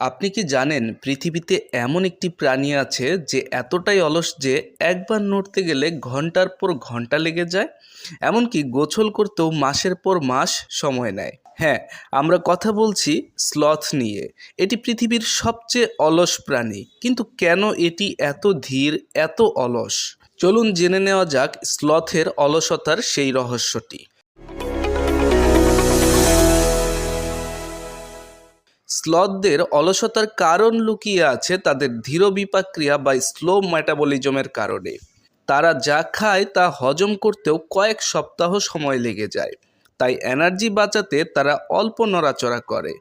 আপনি কি জানেন পৃথিবীতে এমন একটি প্রাণী আছে যে এতটাই অলস যে একবার নড়তে গেলে ঘণ্টার পর ঘণ্টা লেগে যায়? এমনকি গোসল করতেও মাসের পর মাস সময় নেয়। হ্যাঁ আমরা কথা বলছি স্লথ নিয়ে। এটি পৃথিবীর সবচেয়ে অলস প্রাণী। কিন্তু কেন এটি এত ধীর, এত অলস? চলুন জেনে নেওয়া যাক স্লথের অলসতার সেই রহস্যটি। স্লথদের অলসতার কারণ লুকিয়ে আছে তাদের ধীর বিপাক্রিয়া বা স্লো মেটাবলিজমের কারণে। তারা যা খায় তা হজম করতেও কয়েক সপ্তাহ সময় লেগে যায়। তাই এনার্জি বাঁচাতে তারা অল্প নড়াচড়া করে।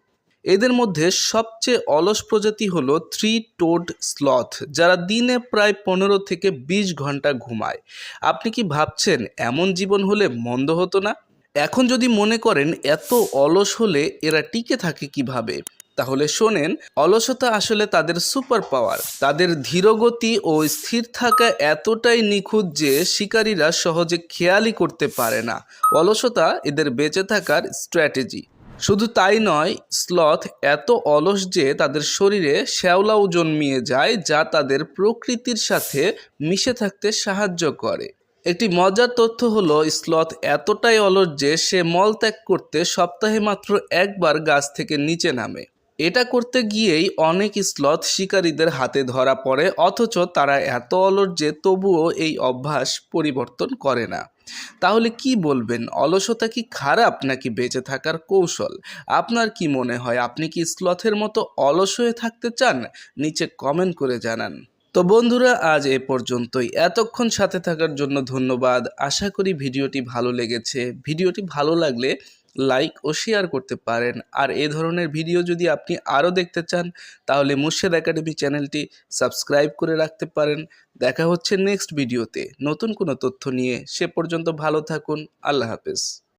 এদের মধ্যে সবচেয়ে অলস প্রজাতি হল থ্রি টোড স্লথ যারা দিনে প্রায় পনেরো থেকে বিশ ঘণ্টা ঘুমায়। আপনি কি ভাবছেন এমন জীবন হলে মন্দ হতো না? এখন যদি মনে করেন এত অলস হলে এরা টিকে থাকে কীভাবে? তাহলে শোনেন, অলসতা আসলে তাদের সুপার পাওয়ার। তাদের ধীরগতি ও স্থির থাকা এতটাই নিখুঁত যে শিকারীরা সহজে খেয়ালই করতে পারে না। অলসতা এদের বেঁচে থাকার স্ট্র্যাটেজি। শুধু তাই নয়, স্লথ এত অলস যে তাদের শরীরে শ্যাওলাও জন্মিয়ে যায় যা তাদের প্রকৃতির সাথে মিশে থাকতে সাহায্য করে। একটি মজার তথ্য হলো, স্লথ এতটাই অলস যে সে মলত্যাগ করতে সপ্তাহে মাত্র একবার গাছ থেকে নিচে নামে। এটা করতে গিয়েই অনেক স্লথ শিকারীদের হাতে ধরা পড়ে, অথচ তারা এত অলস যে তবুও এই অভ্যাস পরিবর্তন করে না। তাহলে কি বলবেন? অলসতা কি খারাপ নাকি বেঁচে থাকার কৌশল? আপনার কি মনে হয়, আপনি কি স্লথের মতো অলস হয়ে থাকতে চান? নিচে কমেন্ট করে জানান। তো বন্ধুরা, আজ এ পর্যন্তই। এতক্ষণ সাথে থাকার জন্য ধন্যবাদ। আশা করি ভিডিওটি ভালো লেগেছে। ভিডিওটি ভালো লাগলে লাইক ও শেয়ার করতে পারেন। আর এ ধরনের ভিডিও যদি আপনি আরও দেখতে চান, তাহলে মুর্শেদ একাডেমি চ্যানেলটি সাবস্ক্রাইব করে রাখতে পারেন। দেখা হচ্ছে নেক্সট ভিডিওতে নতুন কোনো তথ্য নিয়ে সে পর্যন্ত ভালো থাকুন। আল্লাহ হাফেজ।